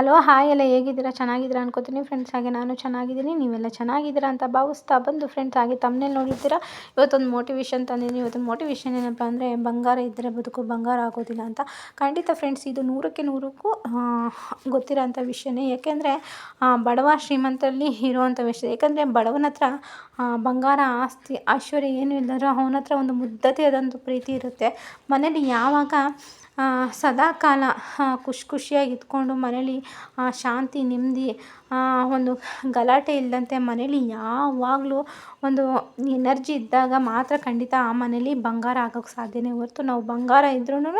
Hello, hi ಎಲ್ಲ ಹೇಗಿದ್ದೀರಾ? ಚೆನ್ನಾಗಿದ್ದೀರಾ ಅನ್ಕೋತೀನಿ. ಫ್ರೆಂಡ್ಸ್ ಹಾಗೆ ನಾನು ಚೆನ್ನಾಗಿದ್ದೀನಿ. ನೀವೆಲ್ಲ ಚೆನ್ನಾಗಿದ್ದೀರಾ ಅಂತ ಭಾವಿಸ್ತಾ ಬಂದು ಫ್ರೆಂಡ್ಸ್ ಹಾಗೆ ತಮ್ಮನೇಲಿ ನೋಡಿರ್ತೀರ? ಇವತ್ತೊಂದು ಮೋಟಿವೇಶನ್ ತಂದಿದ್ದೀನಿ. ಇವತ್ತೊಂದು ಮೋಟಿವೇಶನ್ ಏನಪ್ಪ ಅಂದರೆ ಬಂಗಾರ ಇದ್ದರೆ ಬದುಕು ಬಂಗಾರ ಆಗೋದಿಲ್ಲ ಅಂತ. ಖಂಡಿತ ಫ್ರೆಂಡ್ಸ್ ಇದು ನೂರಕ್ಕೆ ನೂರಕ್ಕೂ ಗೊತ್ತಿರೋ ಅಂಥ ವಿಷಯನೇ. ಯಾಕೆಂದರೆ ಬಡವ ಶ್ರೀಮಂತರಲ್ಲಿ ಇರುವಂಥ ವಿಷಯ. ಯಾಕಂದರೆ ಬಡವನ ಹತ್ರ ಬಂಗಾರ ಆಸ್ತಿ, ಐಶ್ವರ್ಯ ಏನು ಇಲ್ಲದರೂ ಅವನ ಹತ್ರ ಒಂದು ಮುದ್ದತೆಯಾದಂಥ ಪ್ರೀತಿ ಇರುತ್ತೆ. ಮನೇಲಿ ಯಾವಾಗ ಸದಾ ಕಾಲ ಖುಷಿ ಖುಷಿಯಾಗಿ ಇದ್ಕೊಂಡು ಮನೇಲಿ ಶಾಂತಿ, ನೆಮ್ಮದಿ ಒಂದು ಗಲಾಟೆ ಇಲ್ಲದಂತೆ ಮನೇಲಿ ಯಾವಾಗಲೂ ಒಂದು ಎನರ್ಜಿ ಇದ್ದಾಗ ಮಾತ್ರ ಖಂಡಿತ ಆ ಮನೇಲಿ ಬಂಗಾರ ಆಗೋಕ್ಕೆ ಸಾಧ್ಯನೇ ಹೊರ್ತು ನಾವು ಬಂಗಾರ ಇದ್ರೂನು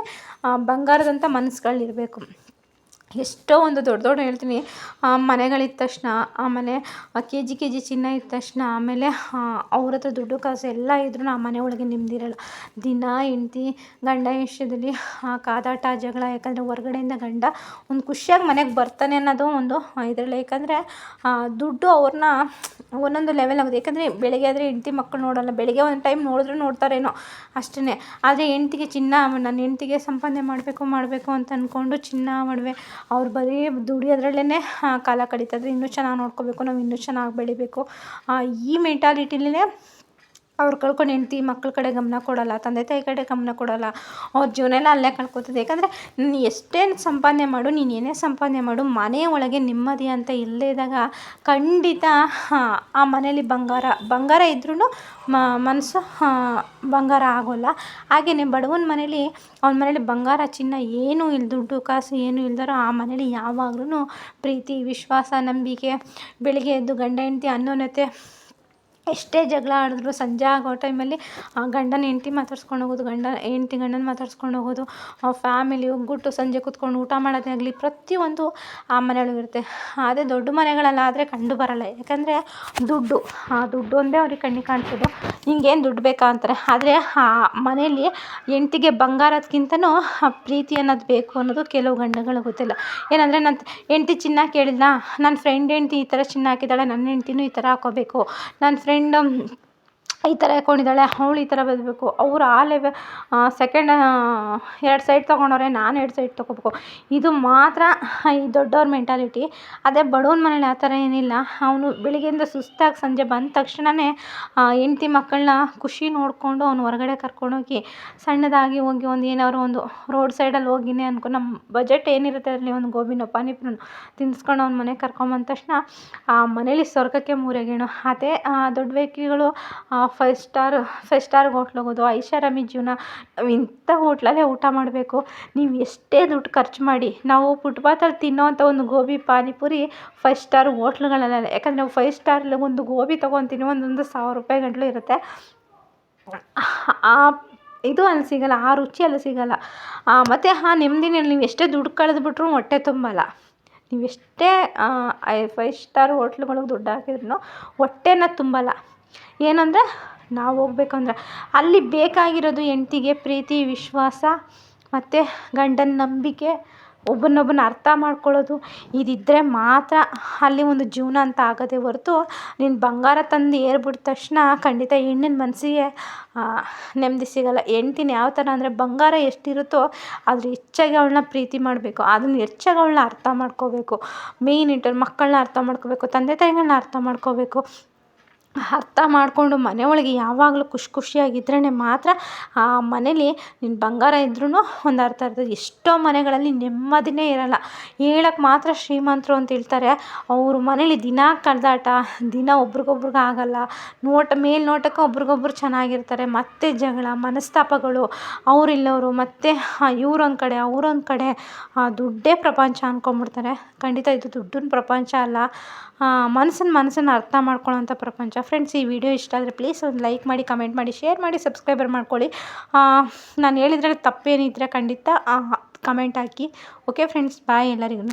ಬಂಗಾರದಂಥ ಮನ್ಸುಗಳಿರ್ಬೇಕು ಎಷ್ಟೋ ಒಂದು ದೊಡ್ಡ ದೊಡ್ಡ ಹೇಳ್ತೀನಿ. ಮನೆಗಳಿದ್ದ ತಕ್ಷಣ, ಆಮೇಲೆ ಕೆ ಜಿ ಕೆ ಜಿ ಚಿನ್ನ ಇದ್ದ ತಕ್ಷಣ, ಆಮೇಲೆ ಅವ್ರ ಹತ್ರ ದುಡ್ಡು ಕಾಸು ಎಲ್ಲ ಇದ್ರೂ ಆ ಮನೆ ಒಳಗೆ ನೆಮ್ಮದಿ ಇರಲ್ಲ ದಿನ, ಹೆಂಡ್ತಿ, ಗಂಡ ವಿಷಯದಲ್ಲಿ ಕಾದಾಟ, ಜಗಳ, ಯಾಕಂದರೆ ಹೊರ್ಗಡೆಯಿಂದ ಗಂಡ ಒಂದು ಖುಷಿಯಾಗಿ ಮನೆಗೆ ಬರ್ತಾನೆ ಅನ್ನೋದು ಒಂದು ಇದರಲ್ಲಿ. ಯಾಕಂದರೆ ದುಡ್ಡು ಅವ್ರನ್ನ ಒಂದೊಂದು ಲೆವೆಲ್ ಆಗುತ್ತೆ. ಯಾಕಂದರೆ ಬೆಳಗ್ಗೆ ಆದರೆ ಹೆಂಡ್ತಿ ಮಕ್ಕಳು ನೋಡೋಲ್ಲ. ಬೆಳಗ್ಗೆ ಒಂದು ಟೈಮ್ ನೋಡಿದ್ರು ನೋಡ್ತಾರೇನೋ ಅಷ್ಟೇ ಆದರೆ ಹೆಂಡ್ತಿಗೆ ಚಿನ್ನ, ನನ್ನ ಹೆಂಡ್ತಿಗೆ ಸಂಪಾದನೆ ಮಾಡಬೇಕು ಮಾಡಬೇಕು ಅಂತ ಅಂದ್ಕೊಂಡು ಚಿನ್ನ ಒಡವೆ ಅವ್ರು ಬರೀ ದುಡಿಯೋದ್ರಲ್ಲೇ ಕಾಲ ಕಳೀತಾರೆ ಇನ್ನೂ ಚೆನ್ನಾಗಿ ನೋಡ್ಕೋಬೇಕು ನಾವು ಇನ್ನೂ ಚೆನ್ನಾಗಿ ಬೆಳಿಬೇಕು. ಈ ಮೆಂಟಾಲಿಟಿಲೇ ಅವ್ರು ಕಳ್ಕೊಂಡು ಹೆಂಡ್ತಿ ಮಕ್ಕಳ ಕಡೆ ಗಮನ ಕೊಡೋಲ್ಲ, ತಂದೆ ತಾಯಿ ಕಡೆ ಗಮನ ಕೊಡೋಲ್ಲ, ಅವ್ರ ಜೀವನ ಎಲ್ಲ ಅಲ್ಲೇ ಕಳ್ಕೊತದೆ. ಯಾಕಂದರೆ ನೀನು ಎಷ್ಟೇ ಸಂಪಾದನೆ ಮಾಡು, ನೀನು ಏನೇ ಸಂಪಾದನೆ ಮಾಡು, ಮನೆ ಒಳಗೆ ನೆಮ್ಮದಿ ಅಂತ ಇಲ್ಲದೇ ಇದ್ದಾಗ ಖಂಡಿತ ಆ ಮನೇಲಿ ಬಂಗಾರ ಬಂಗಾರ ಇದ್ರೂ ಮನಸ್ಸು ಬಂಗಾರ ಆಗೋಲ್ಲ. ಹಾಗೆಯೇ ಬಡವನ ಮನೇಲಿ, ಅವ್ನ ಮನೇಲಿ ಬಂಗಾರ ಚಿನ್ನ ಏನೂ ಇಲ್ಲ ದುಡ್ಡು ಕಾಸು ಏನೂ ಇಲ್ದಾರೋ ಆ ಮನೇಲಿ ಯಾವಾಗ್ಲೂ ಪ್ರೀತಿ, ವಿಶ್ವಾಸ, ನಂಬಿಕೆ, ಬೆಳಿಗ್ಗೆ ಎದ್ದು ಗಂಡ ಹೆಂಡ್ತಿ ಅನ್ಯೋನ್ಯತೆ ಎಷ್ಟೇ ಜಗಳ ಆಡಿದ್ರು ಸಂಜೆ ಆಗೋ ಟೈಮಲ್ಲಿ ಗಂಡನ ಹೆಂಡ್ತಿ ಮಾತಾಡ್ಸ್ಕೊಂಡು ಹೋಗೋದು, ಗಂಡ ಹೆಂಡ್ತಿ ಗಂಡನ ಮಾತಾಡ್ಸ್ಕೊಂಡು ಹೋಗೋದು ಫ್ಯಾಮಿಲಿ ಒಗ್ಗಟ್ಟು ಸಂಜೆ ಕೂತ್ಕೊಂಡು ಊಟ ಮಾಡೋದೇ ಆಗಲಿ, ಪ್ರತಿಯೊಂದು ಆ ಮನೆಯೊಳಗಿರುತ್ತೆ ಅದೇ ದೊಡ್ಡ ಮನೆಗಳಲ್ಲಾದರೆ ಕಂಡು ಬರಲ್ಲ. ಯಾಕಂದರೆ ದುಡ್ಡು, ಆ ದುಡ್ಡು ಒಂದೇ ಅವ್ರಿಗೆ ಕಣ್ಣಿಗೆ ಕಾಣಿಸೋದು ಹಿಂಗೇನು ದುಡ್ಡು ಬೇಕಾ ಅಂತಾರೆ. ಆದರೆ ಆ ಮನೆಯಲ್ಲಿ ಹೆಂಡ್ತಿಗೆ ಆ ಪ್ರೀತಿ ಅನ್ನೋದು ಬೇಕು ಅನ್ನೋದು ಕೆಲವು ಗಂಡಗಳು ಗೊತ್ತಿಲ್ಲ. ಏನಂದರೆ ನನ್ನ ಹೆಂಡ್ತಿ ಚಿನ್ನ ಕೇಳಿಲ್ಲ ನನ್ನ ಫ್ರೆಂಡ್ ಹೆಂಡ್ತಿ ಈ ಥರ ಚಿನ್ನ ಹಾಕಿದ್ದಾಳೆ ನನ್ನ ಹೆಂಡ್ತಿನೂ ಈ ಥರ ಹಾಕೋಬೇಕು. ನನ್ನ ಫ್ರೆಂಡ್ ಈ ಥರ ಹಾಕ್ಕೊಂಡಿದ್ದಾಳೆ ಅವ್ಳು ಈ ಥರ ಬದುಕಬೇಕು. ಅವ್ರು ಆ ಲೆವೆ ಸೆಕೆಂಡ್ ಎರಡು ಸೈಡ್ ತೊಗೊಂಡವ್ರೆ, ನಾನು ಎರಡು ಸೈಡ್ ತೊಗೋಬೇಕು. ಇದು ಮಾತ್ರ ಈ ದೊಡ್ಡವ್ರ ಮೆಂಟಾಲಿಟಿ ಅದೇ ಬಡವನ ಮನೇಲಿ ಆ ಥರ ಏನಿಲ್ಲ. ಅವನು ಬೆಳಿಗ್ಗೆಯಿಂದ ಸುಸ್ತಾಗಿ ಸಂಜೆ ಬಂದ ತಕ್ಷಣವೇ ಹೆಂಡ್ತಿ ಮಕ್ಕಳನ್ನ ಖುಷಿ ನೋಡಿಕೊಂಡು ಅವ್ನು ಹೊರಗಡೆ ಕರ್ಕೊಂಡೋಗಿ ಸಣ್ಣದಾಗಿ ಹೋಗಿ ಒಂದು ಏನಾದ್ರು ಒಂದು ರೋಡ್ ಸೈಡಲ್ಲಿ ಹೋಗಿನೇ ಅನ್ಕೊ ನಮ್ಮ ಬಜೆಟ್ ಏನಿರುತ್ತೆ ಅದರಲ್ಲಿ ಒಂದು ಗೋಬಿನೋ, ಪಾನಿಪುರಿನೋ ತಿನ್ನಿಸ್ಕೊಂಡು ಅವ್ನ ಮನೆಗೆ ಕರ್ಕೊಂಬಂದ ತಕ್ಷಣ, ಆ ಮನೇಲಿ ಸ್ವರ್ಗಕ್ಕೆ ಮೂರೇ ಗೇಣು ಅದೇ ದೊಡ್ಡ ವ್ಯಕ್ತಿಗಳು five star five star hotel ಹೋಗೋದು ಐಷಾರಾಮಿ ಜೀವನ, ನಾವು ಇಂಥ ಹೋಟ್ಲಲ್ಲೇ ಊಟ ಮಾಡಬೇಕು. ನೀವು ಎಷ್ಟೇ ದುಡ್ಡು ಖರ್ಚು ಮಾಡಿ, ನಾವು ಫುಟ್ಪಾತಲ್ಲಿ ತಿನ್ನೋವಂಥ ಒಂದು ಗೋಬಿ, ಪಾನಿಪುರಿ ಫೈವ್ ಸ್ಟಾರ್ ಹೋಟ್ಲುಗಳಲ್ಲ ಯಾಕಂದರೆ ನಾವು ಫೈವ್ ಸ್ಟಾರಲ್ಲಿ ಒಂದು ಗೋಬಿ ತೊಗೊತೀನಿ, ಒಂದೊಂದು ಸಾವಿರ ರೂಪಾಯಿ ಗಂಟಲು ಇರುತ್ತೆ. ಆ, ಇದು ಅಲ್ಲಿ ಸಿಗೋಲ್ಲ, ಆ ರುಚಿ ಅಲ್ಲಿ ಸಿಗೋಲ್ಲ. ಮತ್ತು ಆ ನೆಮ್ಮದಿನಲ್ಲಿ ನೀವು ಎಷ್ಟೇ ದುಡ್ಡು ಕಳೆದ್ಬಿಟ್ರು ಹೊಟ್ಟೆ ತುಂಬಲ್ಲ. ನೀವೆಷ್ಟೇ ಫೈವ್ ಸ್ಟಾರ್ ಹೋಟ್ಲುಗಳಿಗೆ ದುಡ್ಡು ಹಾಕಿದ್ರೂ ಹೊಟ್ಟೆನ ತುಂಬಲ್ಲ. ಏನಂದರೆ ನಾವು ಹೋಗ್ಬೇಕಂದ್ರೆ ಅಲ್ಲಿ ಬೇಕಾಗಿರೋದು ಹೆಂಡ್ತಿಗೆ ಪ್ರೀತಿ, ವಿಶ್ವಾಸ ಮತ್ತು ಗಂಡನ ನಂಬಿಕೆ ಒಬ್ಬನೊಬ್ಬನ ಅರ್ಥ ಮಾಡ್ಕೊಳ್ಳೋದು. ಇದಿದ್ದರೆ ಮಾತ್ರ ಅಲ್ಲಿ ಒಂದು ಜೀವನ ಅಂತ ಆಗೋದೇ ಹೊರ್ತು ನೀನು ಬಂಗಾರ ತಂದು ಏರ್ಬಿಟ್ಟ ತಕ್ಷಣ ಖಂಡಿತ ಹೆಣ್ಣಿನ ಮನಸ್ಸಿಗೆ ನೆಮ್ಮದಿ ಸಿಗೋಲ್ಲ. ಹೆಂಡ್ತಿನ ಯಾವ ಥರ ಅಂದರೆ ಬಂಗಾರ ಎಷ್ಟಿರುತ್ತೋ ಅದ್ರ ಹೆಚ್ಚಾಗಿ ಅವಳನ್ನ ಪ್ರೀತಿ ಮಾಡಬೇಕು. ಅದನ್ನ ಹೆಚ್ಚಾಗಿ ಅವಳನ್ನ ಅರ್ಥ ಮಾಡ್ಕೋಬೇಕು. ಮೇಯ್ನ್ ಇಂಟರ್ ಮಕ್ಕಳನ್ನ ಅರ್ಥ ಮಾಡ್ಕೋಬೇಕು, ತಂದೆ ತಾಯಿಗಳನ್ನ ಅರ್ಥ ಮಾಡ್ಕೋಬೇಕು. ಅರ್ಥ ಮಾಡಿಕೊಂಡು ಮನೆ ಒಳಗೆ ಯಾವಾಗಲೂ ಖುಷಿ ಖುಷಿಯಾಗಿದ್ರೇ ಮಾತ್ರ ಆ ಮನೇಲಿ ನಿನ್ನ ಬಂಗಾರ ಇದ್ರೂ ಒಂದು ಅರ್ಥ ಇರ್ತದೆ. ಎಷ್ಟೋ ಮನೆಗಳಲ್ಲಿ ನೆಮ್ಮದಿನೇ ಇರೋಲ್ಲ. ಹೇಳಕ್ಕೆ ಮಾತ್ರ ಶ್ರೀಮಂತರು ಅಂತ ಹೇಳ್ತಾರೆ. ಅವ್ರ ಮನೇಲಿ ದಿನ ಕಳೆದಾಟ, ದಿನ ಒಬ್ರಿಗೊಬ್ರಿಗೆ ಆಗೋಲ್ಲ. ನೋಟ, ಮೇಲ್ನೋಟಕ್ಕೆ ಒಬ್ರಿಗೊಬ್ರು ಚೆನ್ನಾಗಿರ್ತಾರೆ. ಮತ್ತೆ ಜಗಳ, ಮನಸ್ತಾಪಗಳು, ಅವರಿಲ್ಲವರು, ಮತ್ತು ಇವ್ರೊಂದು ಕಡೆ, ಅವ್ರೊಂದು ಕಡೆ ದುಡ್ಡೇ ಪ್ರಪಂಚ ಅಂದ್ಕೊಂಬಿಡ್ತಾರೆ ಖಂಡಿತ ಇದು ದುಡ್ಡಿನ ಪ್ರಪಂಚ ಅಲ್ಲ. ಮನ್ಸನ್ನ ಮನಸ್ಸನ್ನು ಅರ್ಥ ಮಾಡ್ಕೊಳ್ಳೋಂಥ ಪ್ರಪಂಚ. ಫ್ರೆಂಡ್ಸ್ ಈ ವಿಡಿಯೋ ಇಷ್ಟ ಆದರೆ ಪ್ಲೀಸ್ ಒಂದು ಲೈಕ್ ಮಾಡಿ ಕಮೆಂಟ್ ಮಾಡಿ ಶೇರ್ ಮಾಡಿ ಸಬ್ಸ್ಕ್ರೈಬರ್ ಮಾಡ್ಕೊಳ್ಳಿ. ನಾನು ಹೇಳಿದ್ರಲ್ಲಿ ತಪ್ಪೇನಿದ್ರೆ ಖಂಡಿತ ಕಮೆಂಟ್ ಹಾಕಿ. ಓಕೆ ಫ್ರೆಂಡ್ಸ್ ಬಾಯ್ ಎಲ್ಲರಿಗೂ